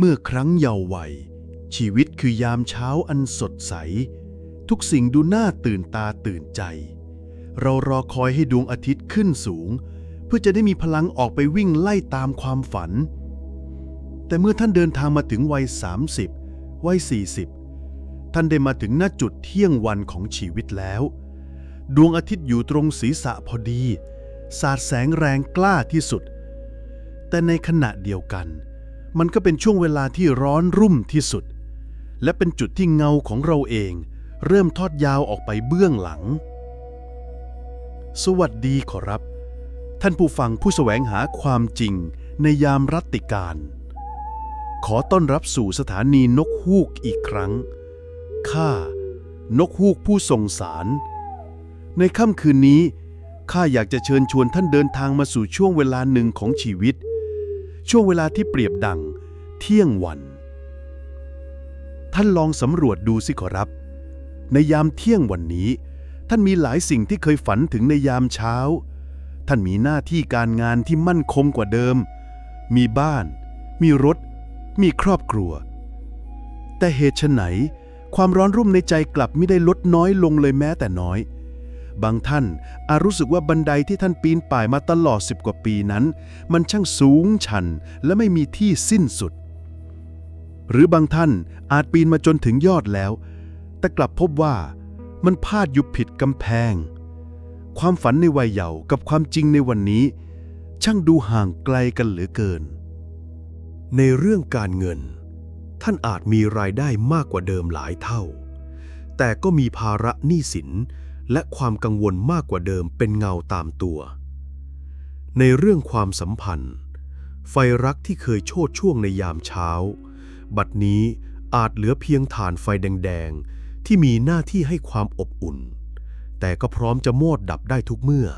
เมื่อครั้งเยาว์วัย ชีวิตคือยามเช้าอันสดใส ทุกสิ่งดูน่าตื่นตาตื่นใจ เรารอคอยให้ดวงอาทิตย์ขึ้นสูง เพื่อจะได้มีพลังออกไปวิ่งไล่ตามความฝัน แต่เมื่อท่านเดินทางมาถึงวัย 30 วัย 40 ท่านได้มาถึงหน้าจุดเที่ยงวันของชีวิตแล้ว ดวงอาทิตย์อยู่ตรงศีรษะพอดี สาดแสงแรงกล้าที่สุด แต่ในขณะเดียวกัน มันก็เป็นช่วงเวลาที่ร้อนรุ่มที่สุด และเป็นจุดที่เงาของเราเอง เริ่มทอดยาวออกไปเบื้องหลัง สวัสดีขอรับ ท่านผู้ฟังผู้แสวงหาความจริงในยามรัติการ ขอต้อนรับสู่สถานีนกฮูกอีกครั้ง ข้า นกฮูกผู้ทรงสาร ในค่ำคืนนี้ข้าอยากจะเชิญชวนท่านเดินทางมาสู่ช่วงเวลาหนึ่งของชีวิต ช่วงเวลาที่เปรียบดัง เที่ยงวัน ท่านลองสำรวจดูสิขอรับ ในยามเที่ยงวันนี้ ท่านมีหลายสิ่งที่เคยฝันถึงในยามเช้า ท่านมีหน้าที่การงานที่มั่นคงกว่าเดิม มีบ้าน มีรถ มีครอบครัว แต่เหตุไฉนความร้อนรุ่มในใจกลับไม่ได้ลดน้อยลงเลยแม้แต่น้อย บางท่านอาจรู้สึกว่าบันไดที่ท่านปีนป่ายมาตลอดสิบกว่าปีนั้น มันช่างสูงชันและไม่มีที่สิ้นสุด หรือบางท่านอาจปีนมาจนถึงยอดแล้ว แต่กลับพบว่ามันพาดอยู่ผิดกำแพง ความฝันในวัยเยาว์กับความจริงในวันนี้ ช่างดูห่างไกลกันเหลือเกิน ในเรื่องการเงิน ท่านอาจมีรายได้มากกว่าเดิมหลายเท่า แต่ก็มีภาระหนี้สิน และความกังวลมากกว่าเดิมเป็นเงาตามตัว ในเรื่องความสัมพันธ์ ไฟรักที่เคยโชดช่วงในยามเช้า บัดนี้อาจเหลือเพียงฐานไฟแดงๆ ที่มีหน้าที่ให้ความอบอุ่น แต่ก็พร้อมจะมอดดับได้ทุกเมื่อ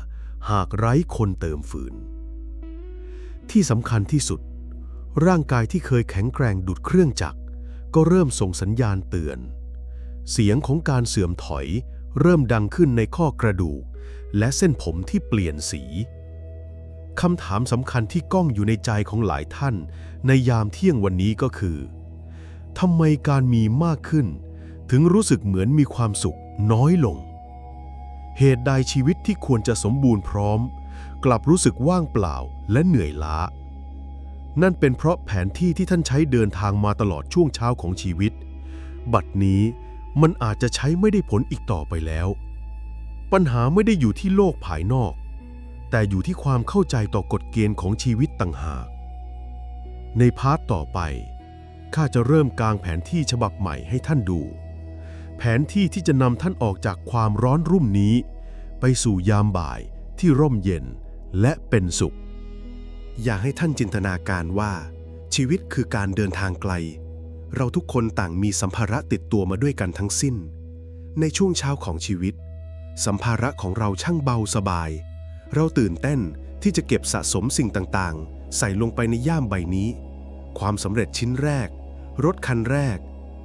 หากไร้คนเติมฝืน ที่สำคัญที่สุด ร่างกายที่เคยแข็งแกร่งดุดเครื่องจักร ก็เริ่มส่งสัญญาณเตือน เสียงของการเสื่อมถอย เริ่มดังขึ้นในข้อกระดูก และเส้นผมที่เปลี่ยนสีคำถามสำคัญที่ก้องอยู่ในใจของหลายท่าน ในยามเที่ยงวันนี้ก็คือทำไมการมีมากขึ้น ถึงรู้สึกเหมือนมีความสุขน้อยลง เหตุใดชีวิตที่ควรจะสมบูรณ์พร้อม กลับรู้สึกว่างเปล่าและเหนื่อยล้า นั่นเป็นเพราะแผนที่ที่ท่านใช้เดินทางมาตลอดช่วงเช้าของชีวิต บัดนี้ มันอาจจะใช้ไม่ได้ผลอีกต่อไปแล้ว ปัญหาไม่ได้อยู่ที่โลกภายนอก แต่อยู่ที่ความเข้าใจต่อกฎเกณฑ์ของชีวิตต่างหาก ในพาร์ทต่อไป ข้าจะเริ่มกางแผนที่ฉบับใหม่ให้ท่านดู แผนที่ที่จะนำท่านออกจากความร้อนรุ่มนี้ ไปสู่ยามบ่ายที่ร่มเย็นและเป็นสุข อยากให้ท่านจินตนาการว่า ชีวิตคือการเดินทางไกล เราทุกคนต่างมีสัมภาระติดตัวมาด้วยกันทั้งสิ้น ในช่วงเช้าของชีวิต สัมภาระของเราช่างเบาสบาย เราตื่นเต้นที่จะเก็บสะสมสิ่งต่างๆ ใส่ลงไปในย่ามใบนี้ ความสำเร็จชิ้นแรก รถคันแรก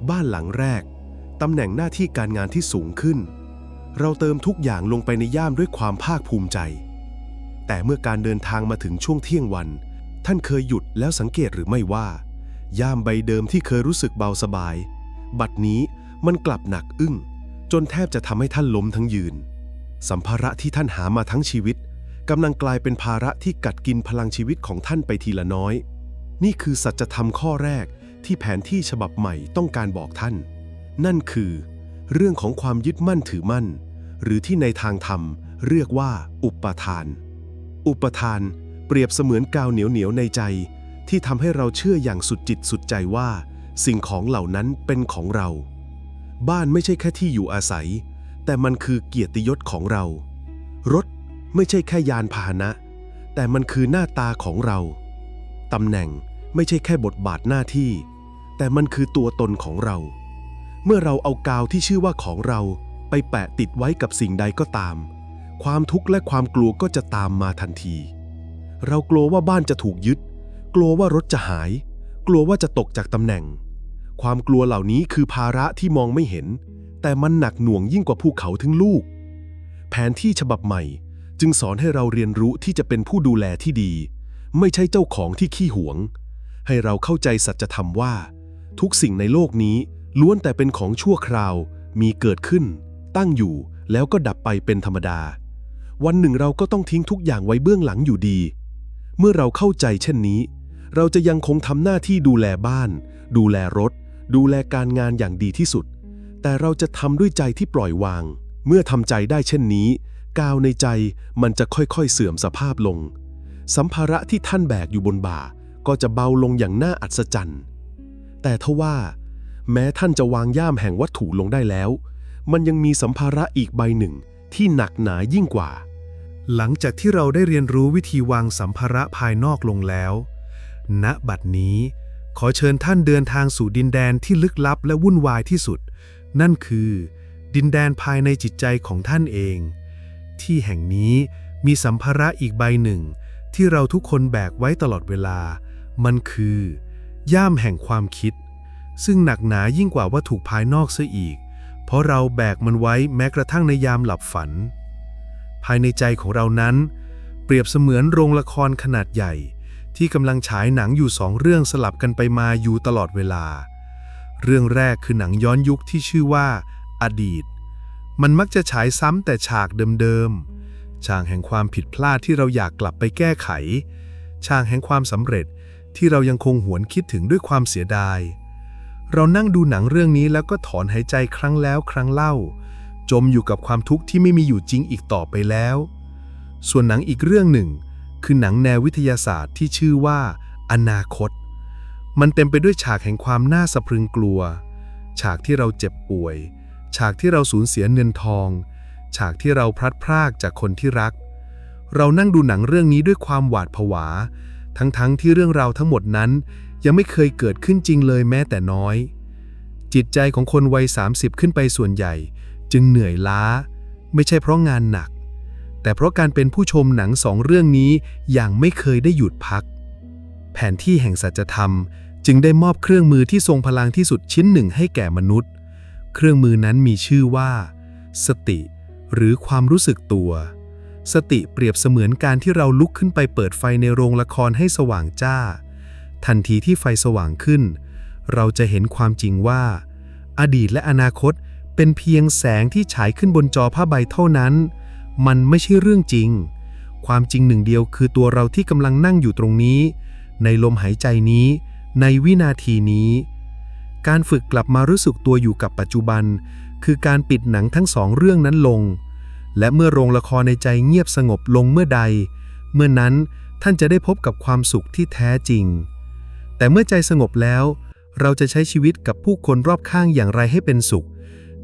บ้านหลังแรกตำแหน่งหน้าที่การงานที่สูงขึ้น เราเติมทุกอย่างลงไปในย่ามด้วยความภาคภูมิใจ แต่เมื่อการเดินทางมาถึงช่วงเที่ยงวัน ท่านเคยหยุดแล้วสังเกตหรือไม่ว่า ย่ามใบเดิมที่เคยรู้สึกเบาสบาย บัดนี้มันกลับหนักอึ้ง จนแทบจะทำให้ท่านล้มทั้งยืน สัมภาระที่ท่านหามาทั้งชีวิตกำลังกลายเป็นภาระที่กัดกินพลังชีวิตของท่านไปทีละน้อย นี่คือสัจธรรมข้อแรกที่แผนที่ฉบับใหม่ต้องการบอกท่าน นั่นคือ เรื่องของความยึดมั่นถือมั่น หรือที่ในทางธรรมเรียกว่า อุปทาน อุปทาน เปรียบเสมือนกาวเหนียวเหนียวในใจ ที่ทำให้เราเชื่ออย่างสุดจิตสุดใจว่า สิ่งของเหล่านั้นเป็นของเรา บ้านไม่ใช่แค่ที่อยู่อาศัย แต่มันคือเกียรติยศของเรา รถไม่ใช่แค่ยานพาหนะ แต่มันคือหน้าตาของเราตำแหน่งไม่ใช่แค่บทบาทหน้าที่ แต่มันคือตัวตนของเรา เมื่อเราเอากาวที่ชื่อว่าของเราไปแปะติดไว้กับสิ่งใดก็ตาม ความทุกข์และความกลัวก็จะตามมาทันที เรากลัวว่าบ้านจะถูกยึด กลัวว่ารถจะหาย กลัวว่าจะตกจากตำแหน่ง ความกลัวเหล่านี้คือภาระที่มองไม่เห็น แต่มันหนักหน่วงยิ่งกว่าภูเขาถึงลูก แผนที่ฉบับใหม่จึงสอนให้เราเรียนรู้ที่จะเป็นผู้ดูแลที่ดี ไม่ใช่เจ้าของที่ขี้หวง ให้เราเข้าใจสัจธรรมว่า ทุกสิ่งในโลกนี้ล้วนแต่เป็นของชั่วคราว มีเกิดขึ้น ตั้งอยู่แล้วก็ดับไปเป็นธรรมดา วันหนึ่งเราก็ต้องทิ้งทุกอย่างไว้เบื้องหลังอยู่ดี เมื่อเราเข้าใจเช่นนี้ เราจะยังคงทำหน้าที่ดูแลบ้าน ดูแลรถ ดูแลการงานอย่างดีที่สุด แต่เราจะทำด้วยใจที่ปล่อยวาง เมื่อทำใจได้เช่นนี้กาวในใจมันจะค่อยๆเสื่อมสภาพลง สัมภาระที่ท่านแบกอยู่บนบ่า ก็จะเบาลงอย่างน่าอัศจรรย์ แต่ทว่า แม้ท่านจะวางย่ามแห่งวัตถุลงได้แล้ว มันยังมีสัมภาระอีกใบหนึ่งที่หนักหนายิ่งกว่า หลังจากที่เราได้เรียนรู้วิธีวางสัมภาระภายนอกลงแล้ว ณบัดนี้ ขอเชิญท่านเดินทางสู่ดินแดนที่ลึกลับและวุ่นวายที่สุด นั่นคือ ดินแดนภายในจิตใจของท่านเอง ที่แห่งนี้มีสัมภาระอีกใบหนึ่ง ที่เราทุกคนแบกไว้ตลอดเวลา มันคือ ย่ามแห่งความคิด ซึ่งหนักหนายิ่งกว่าวัตถุภายนอกเสียอีก เพราะเราแบกมันไว้แม้กระทั่งในยามหลับฝัน ภายในใจของเรานั้น เปรียบเสมือนโรงละครขนาดใหญ่ ที่กำลังฉายหนังอยู่สองเรื่องสลับกันไปมาอยู่ตลอดเวลา เรื่องแรกคือหนังย้อนยุคที่ชื่อว่า อดีต มันมักจะฉายซ้ำแต่ฉากเดิมๆ ฉากแห่งความผิดพลาดที่เราอยากกลับไปแก้ไข ฉากแห่งความสำเร็จที่เรายังคงหวนคิดถึงด้วยความเสียดาย เรานั่งดูหนังเรื่องนี้แล้วก็ถอนหายใจครั้งแล้วครั้งเล่า จมอยู่กับความทุกข์ที่ไม่มีอยู่จริงอีกต่อไปแล้ว ส่วนหนังอีกเรื่องหนึ่ง คือหนังแนววิทยาศาสตร์ที่ชื่อว่า อนาคต มันเต็มไปด้วยฉากแห่งความน่าสะพรึงกลัว ฉากที่เราเจ็บป่วย ฉากที่เราสูญเสียเงินทอง ฉากที่เราพลัดพรากจากคนที่รัก เรานั่งดูหนังเรื่องนี้ด้วยความหวาดผวา ทั้งๆทที่เรื่องราวทั้งหมดนั้น ยังไม่เคยเกิดขึ้นจริงเลยแม้แต่น้อย จิตใจของคนวัย 30 ขึ้นไปส่วนใหญ่ จึงเหนื่อยล้า ไม่ใช่เพราะงานหนัก แต่เพราะการเป็นผู้ชมหนังสองเรื่องนี้อย่างไม่เคยได้หยุดพัก แผนที่แห่งสัจธรรม จึงได้มอบเครื่องมือที่ทรงพลังที่สุดชิ้นหนึ่งให้แก่มนุษย์ เครื่องมือนั้นมีชื่อว่า สติ หรือความรู้สึกตัว สติเปรียบเสมือนการที่เราลุกขึ้นไปเปิดไฟในโรงละครให้สว่างจ้า ทันทีที่ไฟสว่างขึ้น เราจะเห็นความจริงว่า อดีตและอนาคตเป็นเพียงแสงที่ฉายขึ้นบนจอผ้าใบเท่านั้น มันไม่ใช่เรื่องจริง ความจริงหนึ่งเดียวคือตัวเราที่กำลังนั่งอยู่ตรงนี้ ในลมหายใจนี้ ในวินาทีนี้ การฝึกกลับมารู้สึกตัวอยู่กับปัจจุบัน คือการปิดหนังทั้งสองเรื่องนั้นลง และเมื่อโรงละครในใจเงียบสงบลงเมื่อใด เมื่อนั้นท่านจะได้พบกับความสุขที่แท้จริง แต่เมื่อใจสงบแล้ว เราจะใช้ชีวิตกับผู้คนรอบข้างอย่างไรให้เป็นสุข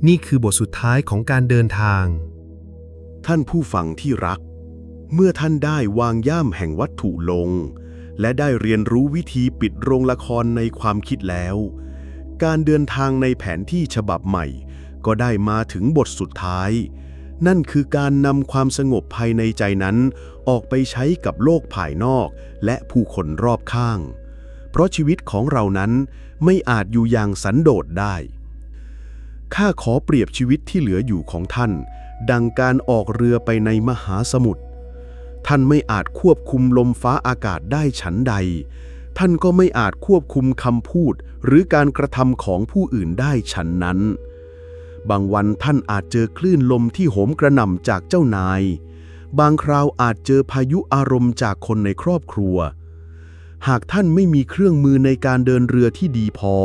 นี่คือบทสุดท้ายของการเดินทาง ท่านผู้ฟังที่รัก เมื่อท่านได้วางย่ามแห่งวัตถุลง และได้เรียนรู้วิธีปิดโรงละครในความคิดแล้ว การเดินทางในแผนที่ฉบับใหม่ ก็ได้มาถึงบทสุดท้าย นั่นคือการนำความสงบภายในใจนั้น ออกไปใช้กับโลกภายนอกและผู้คนรอบข้าง เพราะชีวิตของเรานั้นไม่อาจอยู่อย่างสันโดษได้ข้าขอเปรียบชีวิตที่เหลืออยู่ของท่าน ดังการออกเรือไปในมหาสมุทร ท่านไม่อาจควบคุมลมฟ้าอากาศได้ฉันใด ท่านก็ไม่อาจควบคุมคำพูด หรือการกระทำของผู้อื่นได้ฉันนั้น บางวันท่านอาจเจอคลื่นลมที่โหมกระหน่ำจากเจ้านาย บางคราวอาจเจอพายุอารมณ์จากคนในครอบครัว หากท่านไม่มีเครื่องมือในการเดินเรือที่ดีพอ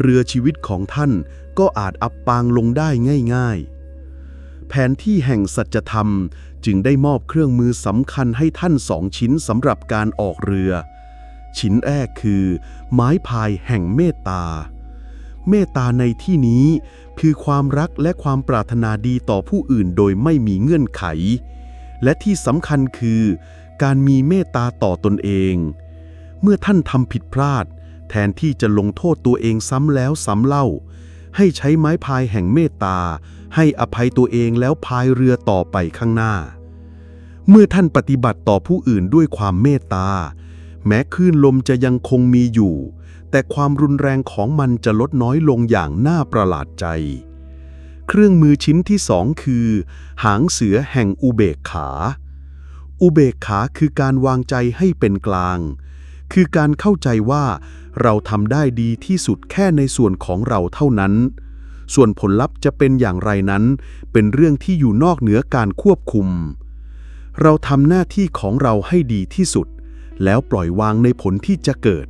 เรือชีวิตของท่านก็อาจอับปางลงได้ง่าย ๆ แผนที่แห่งสัจธรรม จึงได้มอบเครื่องมือสำคัญให้ท่านสองชิ้นสำหรับการออกเรือ ชิ้นแรกคือ ไม้พายแห่งเมตตา เมตตาในที่นี้ คือความรักและความปรารถนาดีต่อผู้อื่นโดยไม่มีเงื่อนไข และที่สำคัญคือ การมีเมตตาต่อตนเอง เมื่อท่านทำผิดพลาด แทนที่จะลงโทษตัวเองซ้ำแล้วซ้ำเล่า ให้ใช้ไม้พายแห่งเมตตา ให้อภัยตัวเองแล้วพายเรือต่อไปข้างหน้า เมื่อท่านปฏิบัติต่อผู้อื่นด้วยความเมตตา แม้คลื่นลมจะยังคงมีอยู่ แต่ความรุนแรงของมันจะลดน้อยลงอย่างน่าประหลาดใจ เครื่องมือชิ้นที่สองคือ หางเสือแห่งอุเบกขา อุเบกขาคือการวางใจให้เป็นกลาง คือการเข้าใจว่าเราทำได้ดีที่สุดแค่ในส่วนของเราเท่านั้น ส่วนผลลัพธ์จะเป็นอย่างไรนั้น เป็นเรื่องที่อยู่นอกเหนือการควบคุม เราทำหน้าที่ของเราให้ดีที่สุด แล้วปล่อยวางในผลที่จะเกิด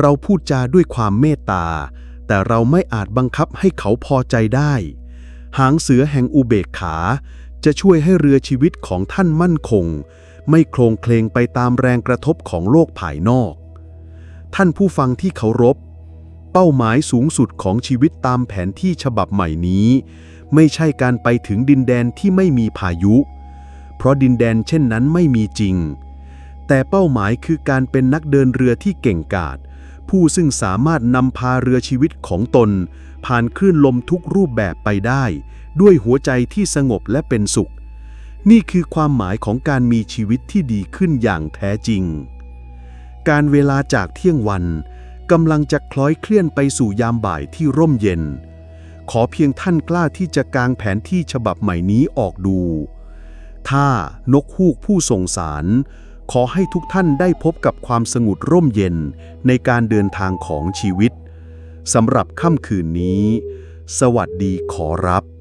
เราพูดจาด้วยความเมตตา แต่เราไม่อาจบังคับให้เขาพอใจได้ หางเสือแห่งอุเบกขา จะช่วยให้เรือชีวิตของท่านมั่นคง ไม่โคลงเคลงไปตามแรงกระทบของโลกภายนอก ท่านผู้ฟังที่เคารพ เป้าหมายสูงสุดของชีวิตตามแผนที่ฉบับใหม่นี้ ไม่ใช่การไปถึงดินแดนที่ไม่มีพายุ เพราะดินแดนเช่นนั้นไม่มีจริง แต่เป้าหมายคือการเป็นนักเดินเรือที่เก่งกาจผู้ซึ่งสามารถนำพาเรือชีวิตของตน ผ่านคลื่นลมทุกรูปแบบไปได้ ด้วยหัวใจที่สงบและเป็นสุข นี่คือความหมายของการมีชีวิตที่ดีขึ้นอย่างแท้จริง การเวลาจากเที่ยงวัน กำลังจะคล้อยเคลื่อนไปสู่ยามบ่ายที่ร่มเย็น ขอเพียงท่านกล้าที่จะกางแผนที่ฉบับใหม่นี้ออกดู ถ้านกฮูกผู้ส่งสาร ขอให้ทุกท่านได้พบกับความสงบร่มเย็นในการเดินทางของชีวิตสำหรับค่ำคืนนี้ สวัสดีขอรับ